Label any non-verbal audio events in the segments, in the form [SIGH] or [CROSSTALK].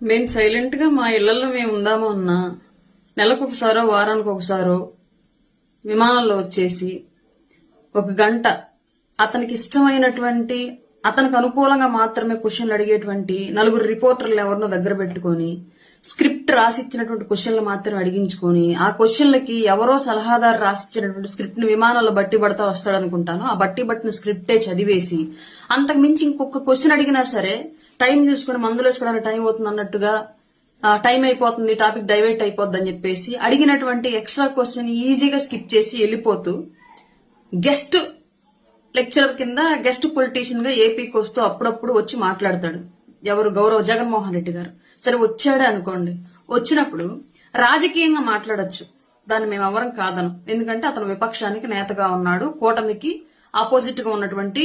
మేము సైలెంట్గా మా ఇళ్ళలో మేము ఉందామో ఉన్నా నెలకు ఒకసారో వారానికి ఒకసారో విమానంలో వచ్చేసి ఒక గంట అతనికి ఇష్టమైనటువంటి అతనికి అనుకూలంగా మాత్రమే క్వశ్చన్లు అడిగేటువంటి నలుగురు రిపోర్టర్లు ఎవరినో దగ్గర పెట్టుకొని స్క్రిప్ట్ రాసిచ్చినటువంటి క్వశ్చన్లు మాత్రమే అడిగించుకొని ఆ క్వశ్చన్లకి ఎవరో సలహాదారు రాసిచ్చినటువంటి స్క్రిప్ట్ని విమానంలో బట్టి పడతా వస్తాడనుకుంటాను. ఆ బట్టి పట్టిన స్క్రిప్టే చదివేసి అంతకు మించి ఇంకొక క్వశ్చన్ అడిగినా సరే టైం చూసుకుని మందులు వేసుకోవడానికి టైం అవుతుంది అన్నట్టుగా టైం అయిపోతుంది టాపిక్ డైవర్ట్ అయిపోద్ది అని చెప్పేసి అడిగినటువంటి ఎక్స్ట్రా క్వశ్చన్ ఈజీగా స్కిప్ చేసి వెళ్ళిపోతూ గెస్ట్ లెక్చరర్ కింద గెస్ట్ పొలిటీషియన్గా ఏపీకి వస్తూ అప్పుడప్పుడు వచ్చి మాట్లాడతాడు. ఎవరు? గౌరవ్ జగన్మోహన్ రెడ్డి గారు. సరే వచ్చాడే అనుకోండి. వచ్చినప్పుడు రాజకీయంగా మాట్లాడొచ్చు. దాన్ని మేము ఎవరం కాదను. ఎందుకంటే అతను విపక్షానికి నేతగా ఉన్నాడు. కూటమికి ఆపోజిట్గా ఉన్నటువంటి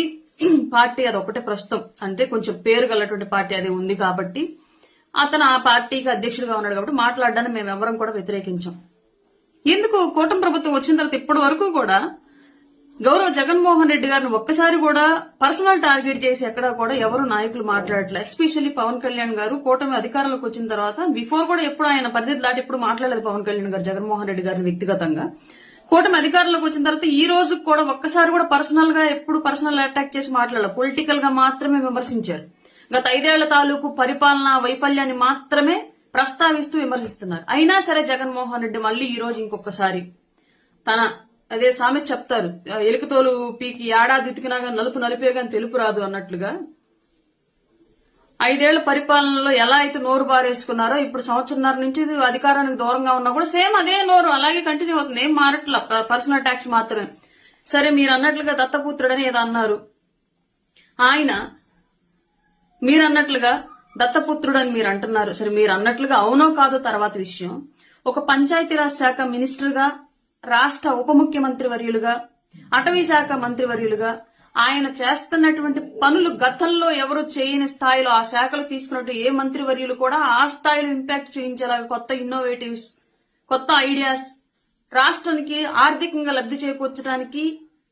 పార్టీ అది ఒకటే ప్రస్తుతం. అంటే కొంచెం పేరు గలటువంటి పార్టీ అది ఉంది కాబట్టి అతను ఆ పార్టీకి అధ్యక్షుడిగా ఉన్నాడు కాబట్టి మాట్లాడడాన్ని మేము ఎవరం కూడా వ్యతిరేకించాం. ఎందుకు? కూటమి ప్రభుత్వం వచ్చిన తర్వాత ఇప్పటి వరకు కూడా గౌరవ జగన్మోహన్ రెడ్డి గారిని ఒక్కసారి కూడా పర్సనల్ టార్గెట్ చేసి ఎక్కడా కూడా ఎవరు నాయకులు మాట్లాడట్లేదు ఎస్పెషల్లీ పవన్ కళ్యాణ్ గారు కూటమి అధికారంలోకి వచ్చిన తర్వాత బిఫోర్ కూడా ఎప్పుడు ఆయన పరిధి దాటి ఎప్పుడు మాట్లాడలేదు పవన్ కళ్యాణ్ గారు జగన్మోహన్ రెడ్డి గారిని వ్యక్తిగతంగా. కూటమి అధికారంలోకి వచ్చిన తర్వాత ఈ రోజు కూడా ఒక్కసారి కూడా పర్సనల్గా ఎప్పుడు పర్సనల్ అటాక్ చేసి మాట్లాడలేదు పొలిటికల్గా మాత్రమే విమర్శించారు. గత ఐదేళ్ళ తాలూకు పరిపాలన వైఫల్యాన్ని మాత్రమే ప్రస్తావిస్తూ విమర్శిస్తున్నారు. అయినా సరే జగన్మోహన్ రెడ్డి మళ్ళీ ఈ రోజు ఇంకొకసారి తన అదే సామెత చెప్తారు. ఎలుకతోలు పీకి ఏడాది ఉతికినా నలుపు నలిపే కానీ తెలుపు రాదు అన్నట్లుగా ఐదేళ్ళ పరిపాలనలో ఎలా అయితే నోరు బారేసుకున్నారో ఇప్పుడు సంవత్సరంన్నర నుంచి ఇది అధికారానికి దూరంగా ఉన్నా కూడా సేమ్ అదే నోరు అలాగే కంటిన్యూ అవుతుంది. ఏం మారట్ల? పర్సనల్ ట్యాక్స్ మాత్రమే. సరే మీరు అన్నట్లుగా దత్తపుత్రుడని ఏదో అన్నారు. ఆయన మీరు అన్నట్లుగా దత్తపుత్రుడు అని మీరు అంటున్నారు. సరే మీరు అన్నట్లుగా అవునో కాదో తర్వాత విషయం. ఒక పంచాయతీరాజ్ శాఖ మినిస్టర్గా రాష్ట్ర ఉప ముఖ్యమంత్రి వర్యులుగా అటవీ శాఖ మంత్రి వర్యులుగా ఆయన చేస్తున్నటువంటి పనులు గతంలో ఎవరు చేయని స్థాయిలో ఆ శాఖలు తీసుకున్నట్టు ఏ మంత్రి వర్యులు కూడా ఆ స్థాయిలో ఇంపాక్ట్ చూపించేలాగా కొత్త ఇన్నోవేటివ్స్ కొత్త ఐడియాస్ రాష్ట్రానికి ఆర్థికంగా లబ్ధి చేకూర్చడానికి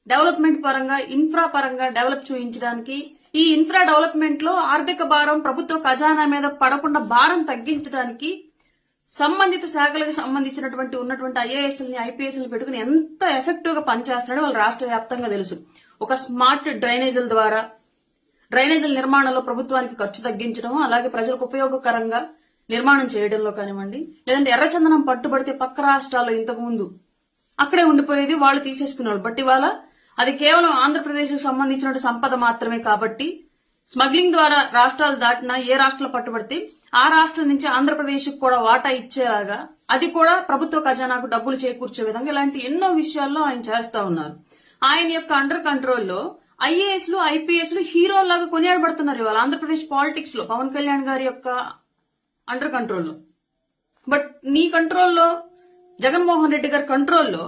డెవలప్మెంట్ పరంగా ఇన్ఫ్రా పరంగా డెవలప్ చూపించడానికి ఈ ఇన్ఫ్రా డెవలప్మెంట్లో ఆర్థిక భారం ప్రభుత్వ ఖజానా మీద పడకుండా భారం తగ్గించడానికి సంబంధిత శాఖలకు సంబంధించినటువంటి ఉన్నటువంటి ఐఏఎస్ని ఐపీఎస్ని పెట్టుకుని ఎంత ఎఫెక్టివ్గా పనిచేస్తున్నాడో వాళ్ళు రాష్ట్ర వ్యాప్తంగా తెలుసు. ఒక స్మార్ట్ డ్రైనేజీల ద్వారా డ్రైనేజీల నిర్మాణంలో ప్రభుత్వానికి ఖర్చు తగ్గించడం అలాగే ప్రజలకు ఉపయోగకరంగా నిర్మాణం చేయడంలో కానివ్వండి లేదంటే ఎర్రచందనం పట్టుబడితే పక్క రాష్ట్రాల్లో ఇంతకు ముందు అక్కడే ఉండిపోయేది వాళ్ళు తీసేసుకునేవాళ్ళు. బట్ ఇవాళ అది కేవలం ఆంధ్రప్రదేశ్కు సంబంధించినటువంటి సంబంధించిన సంపద మాత్రమే కాబట్టి స్మగ్లింగ్ ద్వారా రాష్ట్రాలు దాటినా ఏ రాష్ట్రంలో పట్టుబడితే ఆ రాష్ట్రం నుంచి ఆంధ్రప్రదేశ్ కూడా వాటా ఇచ్చేలాగా అది కూడా ప్రభుత్వ ఖజానాకు డబ్బులు చేకూర్చే విధంగా ఇలాంటి ఎన్నో విషయాల్లో ఆయన చేస్తా ఉన్నారు. ఆయన యొక్క అండర్ కంట్రోల్లో ఐఏఎస్లు ఐపీఎస్లు హీరోలాగా కొనియాడబడుతున్నారు ఇవాళ ఆంధ్రప్రదేశ్ పాలిటిక్స్లో పవన్ కళ్యాణ్ గారి యొక్క అండర్ కంట్రోల్లో బట్ నీ కంట్రోల్లో జగన్మోహన్ రెడ్డి గారి కంట్రోల్లో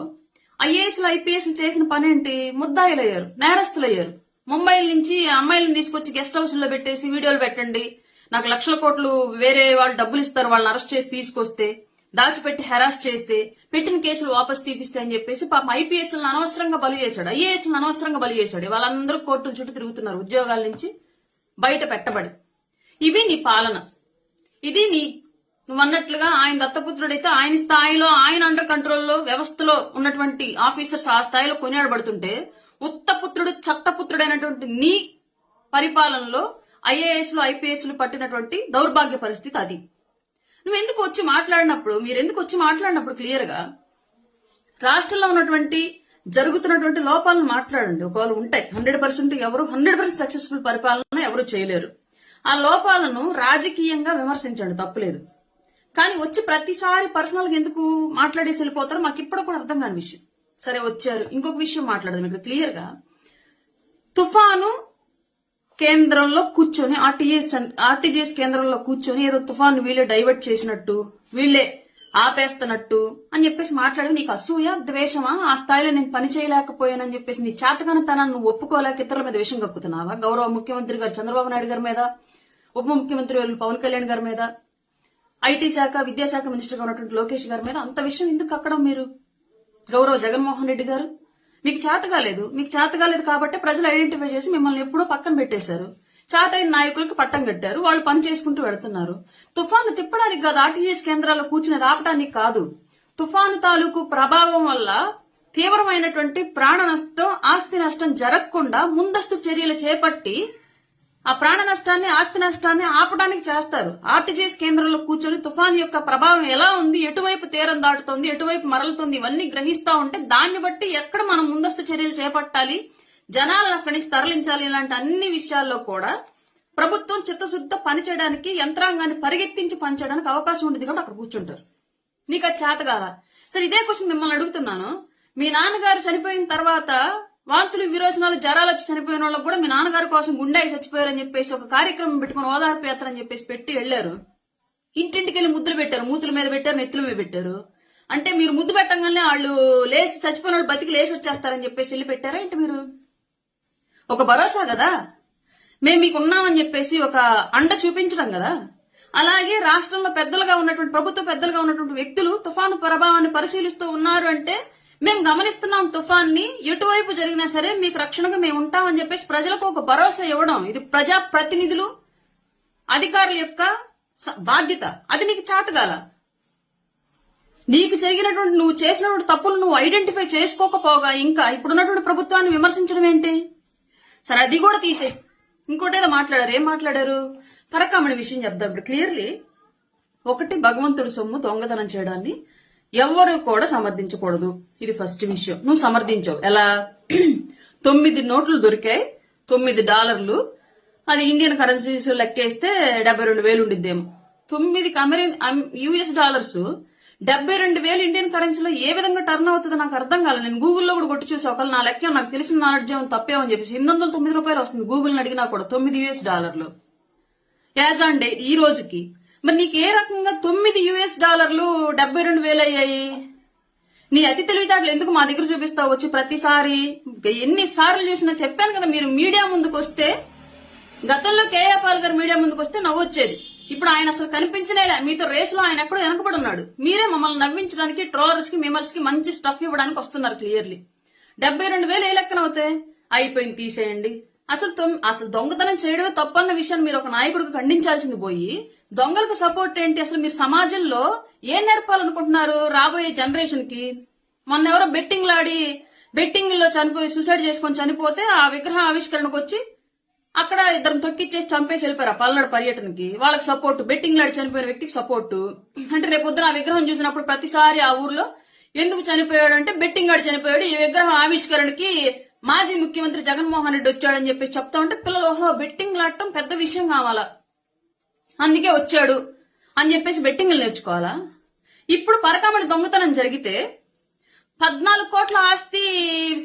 ఐఏఎస్ ఐపీఎస్ చేసిన పని ఏంటి ముద్దాయిలయ్యారు నేరస్తులయ్యారు. ముంబై నుంచి అమ్మాయిలను తీసుకొచ్చి గెస్ట్ హౌస్లో పెట్టేసి వీడియోలు పెట్టండి. నాకు లక్షల కోట్లు వేరే వాళ్ళు డబ్బులు ఇస్తారు వాళ్ళని అరెస్ట్ చేసి తీసుకొస్తే దాచిపెట్టి హెరాస్ చేస్తే పెట్టిన కేసులు వాపస్ తీపిస్తే అని చెప్పేసి పాపం ఐపీఎస్ అనవసరంగా బలి చేశాడు. ఐఏఎస్ అనవసరంగా బలి చేశాడు. వాళ్ళందరూ కోర్టుల చుట్టూ తిరుగుతున్నారు ఉద్యోగాల నుంచి బయట పెట్టబడి. ఇవి నీ పాలన. ఇది నీ నువ్వు అన్నట్లుగా ఆయన దత్తపుత్రుడైతే ఆయన స్థాయిలో ఆయన అండర్ కంట్రోల్లో వ్యవస్థలో ఉన్నటువంటి ఆఫీసర్స్ ఆ స్థాయిలో కొనియాడబడుతుంటే ఉత్తపుత్రుడు చట్టపుత్రుడైనటువంటి నీ పరిపాలనలో ఐఏఎస్లు ఐపీఎస్లు పట్టినటువంటి దౌర్భాగ్య పరిస్థితి అది. నువ్వు ఎందుకు వచ్చి మాట్లాడినప్పుడు మీరు ఎందుకు వచ్చి మాట్లాడినప్పుడు క్లియర్గా రాష్ట్రంలో ఉన్నటువంటి జరుగుతున్నటువంటి లోపాలను మాట్లాడండి. ఒకవేళ ఉంటాయి హండ్రెడ్ పర్సెంట్ ఎవరు హండ్రెడ్ పర్సెంట్ సక్సెస్ఫుల్ పరిపాలన ఎవరు చేయలేరు. ఆ లోపాలను రాజకీయంగా విమర్శించండి తప్పులేదు. కానీ వచ్చి ప్రతిసారి పర్సనల్గా ఎందుకు మాట్లాడేసి వెళ్ళిపోతారో మాకు ఇప్పుడు కూడా అర్థం కాని విషయం. సరే వచ్చారు. ఇంకొక విషయం మాట్లాడదాం ఇక్కడ. క్లియర్గా తుఫాను కేంద్రంలో కూర్చొని ఆర్టీజీఎస్ ఆర్టీజీఎస్ కేంద్రంలో కూర్చొని ఏదో తుఫాను వీళ్ళే డైవర్ట్ చేసినట్టు వీళ్ళే ఆపేస్తున్నట్టు అని చెప్పేసి మాట్లాడి నీకు అసూయ ద్వేషమా? ఆ స్థాయిలో నేను పని చేయలేకపోయానని చెప్పేసి నీ చేతగానితనాన్ని నువ్వు ఒప్పుకోలేక ఇతరుల మీద విషయం కక్కుతున్నావా? గౌరవ ముఖ్యమంత్రి గారు చంద్రబాబు నాయుడు గారి మీద ఉప ముఖ్యమంత్రి వాళ్ళు పవన్ కళ్యాణ్ గారి మీద ఐటీ శాఖ విద్యాశాఖ మినిస్టర్గా ఉన్నటువంటి లోకేష్ గారి మీద అంత విషయం ఎందుకు అక్కడ మీరు? గౌరవ జగన్మోహన్ రెడ్డి గారు? మీకు చేత కాలేదు. మీకు చేత కాలేదు కాబట్టి ప్రజలు ఐడెంటిఫై చేసి మిమ్మల్ని ఎప్పుడో పక్కన పెట్టేశారు. చాటైన నాయకులకు పట్టం కట్టారు. వాళ్ళు పని చేసుకుంటూ పెడుతున్నారు తుఫాను తిప్పడానికి కాదు ఆర్టీజీఎస్ కేంద్రాల్లో కూర్చుని రాపడానికి కాదు. తుఫాను తాలూకు ప్రభావం వల్ల తీవ్రమైనటువంటి ప్రాణ నష్టం ఆస్తి నష్టం జరగకుండా ముందస్తు చర్యలు చేపట్టి ఆ ప్రాణ నష్టాన్ని ఆస్తి నష్టాన్ని ఆపడానికి చేస్తారు. ఆర్టీజీఎస్ కేంద్రంలో కూర్చొని తుఫాన్ యొక్క ప్రభావం ఎలా ఉంది ఎటువైపు తీరం దాటుతుంది ఎటువైపు మరలుతుంది ఇవన్నీ గ్రహిస్తా ఉంటే దాన్ని బట్టి ఎక్కడ మనం ముందస్తు చర్యలు చేపట్టాలి జనాలను అక్కడి నుంచి తరలించాలి ఇలాంటి అన్ని విషయాల్లో కూడా ప్రభుత్వం చిత్తశుద్ధ పనిచేయడానికి యంత్రాంగాన్ని పరిగెత్తించి పనిచేయడానికి అవకాశం ఉంటుంది కాబట్టి అక్కడ కూర్చుంటారు. నీకు అది చేత కాదా? సరే ఇదే క్వశ్చన్ మిమ్మల్ని అడుగుతున్నాను. మీ నాన్నగారు చనిపోయిన తర్వాత వాంతులు విరోచనాలు జ్వరాలు వచ్చి చనిపోయిన వాళ్ళకి కూడా మీ నాన్నగారి కోసం గుండెకి చచ్చిపోయారని చెప్పేసి ఒక కార్యక్రమం పెట్టుకుని ఓదార్పు యాత్ర అని చెప్పేసి పెట్టి వెళ్ళారు ఇంటింటికి వెళ్ళి ముద్దులు పెట్టారు. మూతుల మీద పెట్టారు నెత్తుల మీద పెట్టారు. అంటే మీరు ముద్దు పెట్టంగానే వాళ్ళు లేచి చచ్చిపోయిన వాళ్ళు బతికి లేచి వచ్చేస్తారని చెప్పేసి వెళ్ళి పెట్టారా ఏంటి మీరు? ఒక భరోసా కదా? మేము మీకు ఉన్నామని చెప్పేసి ఒక అండ చూపించడం కదా? అలాగే రాష్ట్రంలో పెద్దలుగా ఉన్నటువంటి ప్రభుత్వ పెద్దలుగా ఉన్నటువంటి వ్యక్తులు తుఫాను ప్రభావాన్ని పరిశీలిస్తూ ఉన్నారు అంటే మేము గమనిస్తున్నాం తుఫాన్ని. ఎటువైపు జరిగినా సరే మీకు రక్షణగా మేము ఉంటామని చెప్పేసి ప్రజలకు ఒక భరోసా ఇవ్వడం ఇది ప్రజా ప్రతినిధులు అధికారుల యొక్క బాధ్యత. అది నీకు చాతగాల నీకు జరిగినటువంటి నువ్వు చేసినటువంటి తప్పులు నువ్వు ఐడెంటిఫై చేసుకోకపోగా ఇంకా ఇప్పుడున్నటువంటి ప్రభుత్వాన్ని విమర్శించడం ఏంటి? సరే అది కూడా తీసే. ఇంకోటి ఏదో మాట్లాడారు. ఏం మాట్లాడారు? పరకామణి విషయం చెప్దాం ఇప్పుడు. క్లియర్లీ ఒకటి భగవంతుడు సొమ్ము దొంగతనం చేయడాన్ని ఎవ్వరు కూడా సమర్థించకూడదు. ఇది ఫస్ట్ విషయం. నువ్వు సమర్థించవు. ఎలా? [CLEARS THROAT] తొమ్మిది నోట్లు దొరికాయి. తొమ్మిది డాలర్లు. అది ఇండియన్ కరెన్సీస్ లెక్కేస్తే డెబ్బై రెండు వేలు ఉండిద్దేమో. తొమ్మిది అమెరికన్ యుఎస్ డాలర్స్ డెబ్బై రెండు వేలు ఇండియన్ కరెన్సీలో ఏ విధంగా టర్న్ అవుతుందో నాకు అర్థం కాలేదు నేను గూగుల్లో కూడా కొట్టి చూసి. ఒకళ్ళు నా లెక్క నాకు తెలిసిన నాలెడ్జ్ ఏమో తప్పేమని చెప్పేసి ఎనిమిది వందల తొమ్మిది రూపాయలు వస్తుంది గూగుల్ని అడిగినా కూడా తొమ్మిది యుఎస్ డాలర్లు. యాజ్ ఆన్ డే ఈ రోజుకి మరి నీకు ఏ రకంగా తొమ్మిది యుఎస్ డాలర్లు డెబ్బై రెండు వేలు అయ్యాయి? నీ అతి తెలివితేటలు ఎందుకు మా దగ్గర చూపిస్తావు? వచ్చి ప్రతిసారి ఎన్ని సార్లు చూసినా చెప్పాను కదా మీరు మీడియా ముందుకు వస్తే గతంలో కేఏ పాల్ గారు మీడియా ముందుకు వస్తే నవ్వొచ్చేది ఇప్పుడు ఆయన అసలు కనిపించనేలే మీతో రేసులో ఆయన ఎక్కడో వెనకబడి ఉన్నాడు. మీరే మమ్మల్ని నవ్వించడానికి ట్రోలర్స్కి మిమర్స్కి మంచి స్టఫ్ ఇవ్వడానికి వస్తున్నారు క్లియర్లీ. డెబ్బై రెండు వేలు ఏ లెక్కన అవుతాయి? అయిపోయింది తీసేయండి. అసలు అసలు దొంగతనం చేయడమే తప్పన్న విషయాన్ని మీరు ఒక నాయకుడికి ఖండించాల్సింది పోయి దొంగలకు సపోర్ట్ ఏంటి? అసలు మీరు సమాజంలో ఏం నేర్పాలనుకుంటున్నారు రాబోయే జనరేషన్కి? మొన్న ఎవరో బెట్టింగ్ లాడి బెట్టింగ్లో చనిపోయి సూసైడ్ చేసుకొని చనిపోతే ఆ విగ్రహ ఆవిష్కరణకు వచ్చి అక్కడ ఇద్దరు తొక్కిచ్చేసి చంపేసి వెళ్ళిపోయారు ఆ పల్నాడు పర్యటనకి. వాళ్ళకి సపోర్ట్ బెట్టింగ్ లాడి చనిపోయిన వ్యక్తికి సపోర్టు అంటే రేపు పొద్దున ఆ విగ్రహం చూసినప్పుడు ప్రతిసారి ఆ ఊర్లో ఎందుకు చనిపోయాడు అంటే బెట్టింగ్ ఆడి చనిపోయాడు ఈ విగ్రహం ఆవిష్కరణకి మాజీ ముఖ్యమంత్రి జగన్మోహన్ రెడ్డి వచ్చాడని చెప్పి చెప్తా ఉంటే పిల్లలు ఓహో బెట్టింగ్ లాడటం పెద్ద విషయం కావాలా? అందుకే వచ్చాడు అని చెప్పేసి బెట్టింగ్లు నేర్చుకోవాలా? ఇప్పుడు పరకామణి దొంగతనం జరిగితే పద్నాలుగు కోట్ల ఆస్తి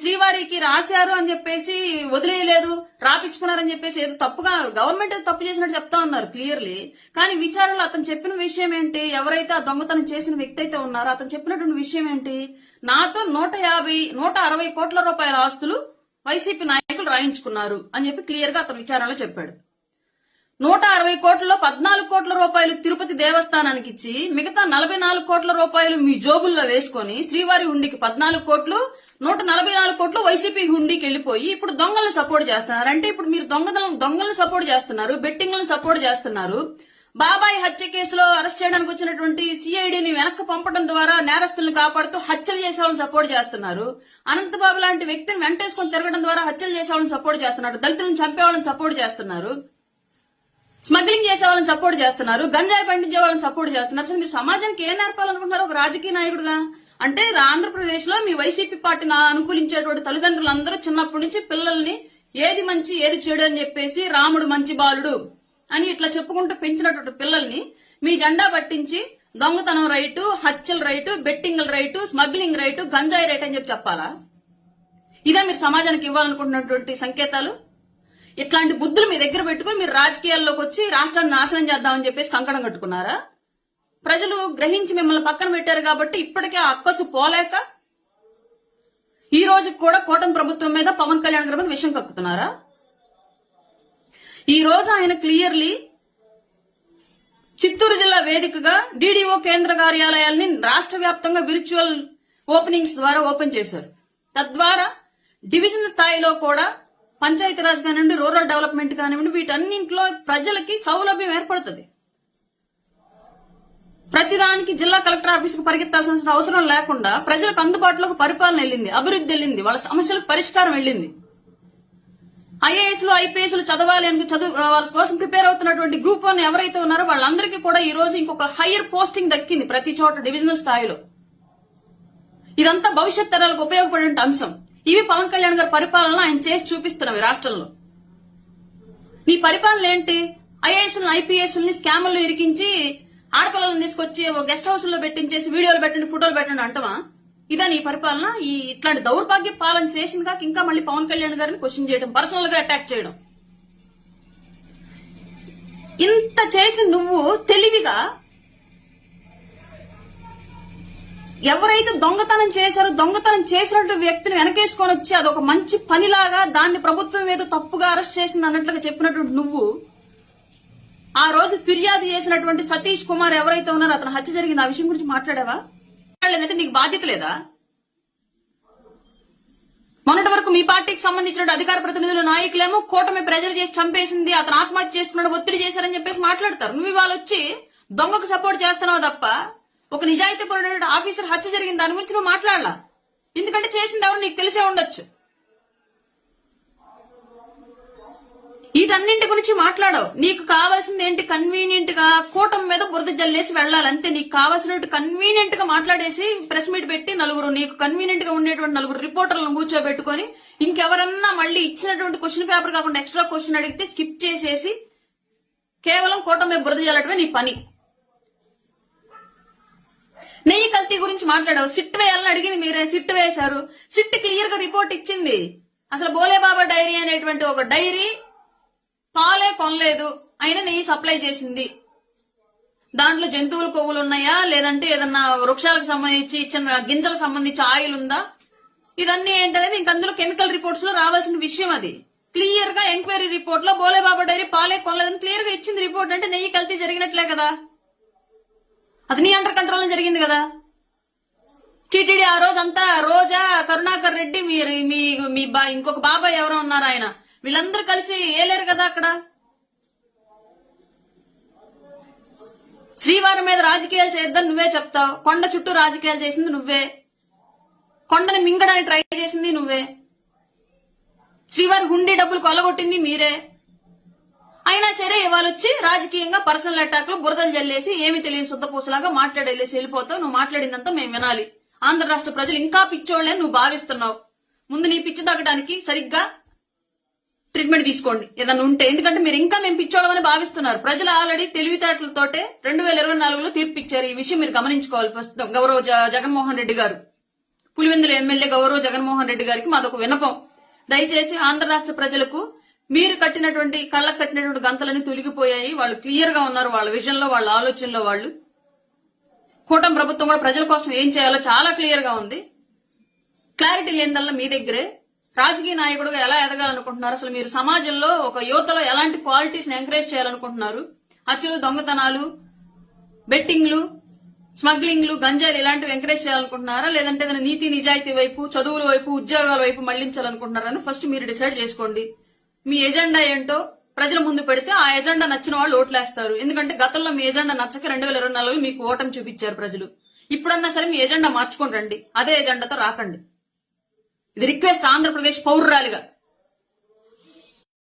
శ్రీవారికి రాశారు అని చెప్పేసి వదిలేయలేదు రాపించుకున్నారని చెప్పేసి ఏదో తప్పుగా గవర్నమెంట్ తప్పు చేసినట్టు చెప్తా ఉన్నారు క్లియర్లీ. కానీ విచారణలో అతను చెప్పిన విషయం ఏంటి? ఎవరైతే ఆ దొంగతనం చేసిన వ్యక్తి అయితే ఉన్నారో అతను చెప్పినటువంటి విషయం ఏంటి? నాతో నూట యాభై నూట అరవై కోట్ల రూపాయల ఆస్తులు వైసీపీ నాయకులు రాయించుకున్నారు అని చెప్పి క్లియర్గా అతను విచారణలో చెప్పాడు. నూట అరవై కోట్లలో పద్నాలుగు కోట్ల రూపాయలు తిరుపతి దేవస్థానానికి ఇచ్చి మిగతా నలభై నాలుగు కోట్ల రూపాయలు మీ జోబుల్లో వేసుకొని శ్రీవారి హుండీకి పద్నాలుగు కోట్లు నూట నలభై నాలుగు కోట్లు వైసీపీ హుండీకి వెళ్ళిపోయి ఇప్పుడు దొంగలను సపోర్ట్ చేస్తున్నారు. అంటే ఇప్పుడు మీరు దొంగలను దొంగలను సపోర్ట్ చేస్తున్నారు బెట్టింగ్లను సపోర్ట్ చేస్తున్నారు. బాబాయ్ హత్య కేసులో అరెస్ట్ చేయడానికి వచ్చినటువంటి సిఐడిని వెనక్కి పంపడం ద్వారా నేరస్తులను కాపాడుతూ హత్యలు చేసే వాళ్ళని సపోర్ట్ చేస్తున్నారు. అనంతబాబు లాంటి వ్యక్తిని వెంటేసుకొని తిరగడం ద్వారా హత్యలు చేసే వాళ్ళని సపోర్ట్ చేస్తున్నారు. దళితులను చంపే వాళ్ళని సపోర్ట్ చేస్తున్నారు. స్మగ్లింగ్ చేసే వాళ్ళని సపోర్ట్ చేస్తున్నారు గంజాయి పండించే వాళ్ళని సపోర్ట్ చేస్తున్నారు. అసలు మీరు సమాజానికి ఏం నేర్పాలనుకుంటున్నారు? ఒక రాజకీయ నాయకుడుగా? అంటే ఆంధ్రప్రదేశ్లో మీ వైసీపీ పార్టీని అనుకూలించేటువంటి తల్లిదండ్రులందరూ చిన్నప్పటి నుంచి పిల్లల్ని ఏది మంచి ఏది చెడు అని చెప్పేసి రాముడు మంచి బాలుడు అని ఇట్లా చెప్పుకుంటూ పెంచినటువంటి పిల్లల్ని మీ జెండా పట్టించి దొంగతనం రైటు హత్యల రైటు బెట్టింగ్ల రైటు స్మగ్లింగ్ రైటు గంజాయి రైట్ అని చెప్పి చెప్పాలా? ఇదే మీరు సమాజానికి ఇవ్వాలనుకుంటున్నటువంటి సంకేతాలు? ఇట్లాంటి బుద్ధులు మీ దగ్గర పెట్టుకుని మీరు రాజకీయాల్లోకి వచ్చి రాష్ట్రాన్ని నాశనం చేద్దామని చెప్పేసి కంకణం కట్టుకున్నారా? ప్రజలు గ్రహించి మిమ్మల్ని పక్కన పెట్టారు కాబట్టి ఇప్పటికే ఆ అక్కసు పోలేక ఈ రోజు కూడా కూటమి ప్రభుత్వం మీద పవన్ కళ్యాణ్ గారి మీద విషయం కక్కుతున్నారా? ఈ రోజు ఆయన క్లియర్లీ చిత్తూరు జిల్లా వేదికగా డీడీఓ కేంద్ర కార్యాలయాల్ని రాష్ట్ర వ్యాప్తంగా విర్చువల్ ఓపెనింగ్స్ ద్వారా ఓపెన్ చేశారు. తద్వారా డివిజన్ స్థాయిలో కూడా పంచాయతీరాజ్ కానివ్వండి రూరల్ డెవలప్మెంట్ కానివ్వండి వీటన్నింటిలో ప్రజలకి సౌలభ్యం ఏర్పడుతుంది. ప్రతిదానికి జిల్లా కలెక్టర్ ఆఫీస్కు పరిగెత్తాల్సిన అవసరం లేకుండా ప్రజలకు అందుబాటులోకి పరిపాలన వెళ్ళింది అభివృద్ధి వెళ్ళింది వాళ్ళ సమస్యలకు పరిష్కారం వెళ్ళింది. ఐఏఎస్లు ఐపీఎస్లు చదవాలి అని చదువు వాళ్ళ కోసం ప్రిపేర్ అవుతున్నటువంటి గ్రూప్ వన్ ఎవరైతే ఉన్నారో వాళ్ళందరికీ కూడా ఈ రోజు ఇంకొక హైయర్ పోస్టింగ్ దక్కింది ప్రతి చోట డివిజనల్ స్థాయిలో. ఇదంతా భవిష్యత్ తరాలకు ఉపయోగపడే అంశం. ఇవి పవన్ కళ్యాణ్ గారి పరిపాలన ఆయన చేసి చూపిస్తున్నవి రాష్ట్రంలో. నీ పరిపాలన ఏంటి? ఐఏఎస్ఎల్ని ఐపీఎస్ఎల్ని స్కామ్లు ఇరికించి ఆడపిల్లలను తీసుకొచ్చి ఒక గెస్ట్ హౌస్లో పెట్టించేసి వీడియోలు పెట్టండి ఫోటోలు పెట్టండి అంటవా? ఇదా నీ పరిపాలన? ఈ ఇట్లాంటి దౌర్భాగ్య పాలన చేసింది కాక ఇంకా మళ్ళీ పవన్ కళ్యాణ్ గారిని క్వశ్చన్ చేయడం పర్సనల్గా అటాక్ చేయడం. ఇంత చేసి నువ్వు తెలివిగా ఎవరైతే దొంగతనం చేశారో దొంగతనం చేసినట్టు వ్యక్తిని వెనకేసుకొని వచ్చి అదొక మంచి పనిలాగా దాన్ని ప్రభుత్వం ఏదో తప్పుగా అరెస్ట్ చేసింది అన్నట్లుగా చెప్పినటువంటి నువ్వు ఆ రోజు ఫిర్యాదు చేసినటువంటి సతీష్ కుమార్ ఎవరైతే ఉన్నారో అతను హత్య జరిగిన ఆ విషయం గురించి మాట్లాడావా? లేదంటే నీకు బాధ్యత లేదా? మొన్నటి వరకు మీ పార్టీకి సంబంధించిన అధికార ప్రతినిధులు నాయకులేమో కూటమి ప్రజలు చేసి చంపేసింది అతను ఆత్మహత్య చేసుకున్నాడు ఒత్తిడి చేశారని చెప్పేసి మాట్లాడతారు. నువ్వు ఇవాళ వచ్చి దొంగకు సపోర్ట్ చేస్తున్నావు తప్ప ఒక నిజాయితీ పడిన ఆఫీసర్ హత్య జరిగిన దాని గురించి నువ్వు మాట్లాడాల? ఎందుకంటే చేసింది ఎవరు నీకు తెలిసే ఉండొచ్చు. వీటన్నింటి గురించి మాట్లాడవు. నీకు కావాల్సింది ఏంటి? కన్వీనియంట్గా కూటమి మీద బురద జల్లేసి వెళ్ళాలి. అంతే. నీకు కావాల్సినట్టు కన్వీనియంట్గా మాట్లాడేసి ప్రెస్ మీట్ పెట్టి నలుగురు నీకు కన్వీనియంట్గా ఉండేటువంటి నలుగురు రిపోర్టర్లను కూర్చోబెట్టుకొని ఇంకెవరన్నా మళ్ళీ ఇచ్చినటువంటి క్వశ్చన్ పేపర్ కాకుండా ఎక్స్ట్రా క్వశ్చన్ అడిగితే స్కిప్ చేసేసి కేవలం కూటమి మీద బురద జల్లటమే నీ పని. నెయ్యి కల్తీ గురించి మాట్లాడావు. సిట్ వేయాలని అడిగింది మీరే. సిట్ వేశారు. సిట్ క్లియర్గా రిపోర్ట్ ఇచ్చింది. అసలు బోలేబాబా డైరీ అనేటువంటి ఒక డైరీ పాలే కొనలేదు. అయినా నెయ్యి సప్లై చేసింది. దాంట్లో జంతువుల కొవ్వులు ఉన్నాయా? లేదంటే ఏదన్నా వృక్షాలకు సంబంధించి ఇచ్చిన గింజలకు సంబంధించి ఆయిల్ ఉందా? ఇదన్నీ ఏంటనేది ఇంక అందులో కెమికల్ రిపోర్ట్స్లో రావాల్సిన విషయం అది. క్లియర్గా ఎంక్వైరీ రిపోర్ట్లో బోలేబాబా డైరీ పాలే కొనలేదని క్లియర్గా ఇచ్చింది రిపోర్ట్. అంటే నెయ్యి కల్తీ జరిగినట్లే కదా. అది నీ అండర్ కంట్రోల్ జరిగింది కదా. టీటీడీ ఆ రోజు అంతా రోజా కరుణాకర్ రెడ్డి మీరు మీ మీ బా ఇంకొక బాబాయ్ ఎవరో ఉన్నారు ఆయన. వీళ్ళందరూ కలిసి ఏలేరు కదా అక్కడ. శ్రీవారి మీద రాజకీయాలు చేద్దాం నువ్వే చెప్తావు. కొండ చుట్టూ రాజకీయాలు చేసింది నువ్వే. కొండని మింగడానికి ట్రై చేసింది నువ్వే. శ్రీవారి హుండీ డబ్బులు కొలగొట్టింది మీరే. అయినా సరే ఇవాళ వచ్చి రాజకీయంగా పర్సనల్ అటాక్లో బురదలు జల్లేసి ఏమి తెలియని శుద్ధపూసలాగా మాట్లాడేసి వెళ్ళిపోతావు. నువ్వు మాట్లాడిందంతా మేము వినాలి. ఆంధ్ర రాష్ట్ర ప్రజలు ఇంకా పిచ్చోళ్ళే నువ్వు భావిస్తున్నావు. ముందు నీ పిచ్చి తగ్గడానికి సరిగ్గా ట్రీట్మెంట్ తీసుకోండి. ఏదన్నా ఉంటే. ఎందుకంటే మీరు ఇంకా మేము పిచ్చోళ్ళమని భావిస్తున్నారు. ప్రజలు ఆల్రెడీ తెలివితేటలతోటే రెండు వేల ఇరవై నాలుగులో తీర్పు ఇచ్చారు. ఈ విషయం మీరు గమనించుకోవాలి ప్రస్తుతం. గౌరవ జ- జగన్మోహన్ రెడ్డి గారు. పులివెందుల ఎమ్మెల్యే గౌరవ జగన్మోహన్ రెడ్డి గారికి మాదొక వినపం దయచేసి ఆంధ్ర రాష్ట్ర ప్రజలకు మీరు కట్టినటువంటి కళ్ళకు కట్టినటువంటి గంతలన్నీ తొలగిపోయాయి. వాళ్ళు క్లియర్గా ఉన్నారు. వాళ్ళ విజన్లో వాళ్ళ ఆలోచనలో వాళ్ళు. కూటమి ప్రభుత్వం కూడా ప్రజల కోసం ఏం చేయాలో చాలా క్లియర్గా ఉంది. క్లారిటీ లేనిదల్లా మీ దగ్గరే. రాజకీయ నాయకుడుగా ఎలా ఎదగాలనుకుంటున్నారు? అసలు మీరు సమాజంలో ఒక యువతలో ఎలాంటి క్వాలిటీస్ ఎంకరేజ్ చేయాలనుకుంటున్నారు? హత్యలు దొంగతనాలు బెట్టింగ్లు స్మగ్లింగ్లు గంజాయిలు ఇలాంటివి ఎంకరేజ్ చేయాలనుకుంటున్నారా? లేదంటే ఏదైనా నీతి నిజాయితీ వైపు చదువుల వైపు ఉద్యోగాల వైపు మళ్ళించాలనుకుంటున్నారని ఫస్ట్ మీరు డిసైడ్ చేసుకోండి. మీ ఎజెండా ఏంటో ప్రజల ముందు పెడితే ఆ ఎజెండా నచ్చిన వాళ్ళు ఓట్లేస్తారు. ఎందుకంటే గతంలో మీ ఎజెండా నచ్చక రెండు వేల ఇరవై నాలుగులో మీకు ఓటమి చూపించారు ప్రజలు. ఇప్పుడన్నా సరే మీ ఎజెండా మార్చుకొని రండి. అదే ఎజెండాతో రాకండి. ఇది రిక్వెస్ట్ ఆంధ్రప్రదేశ్ పౌరురాలిగా.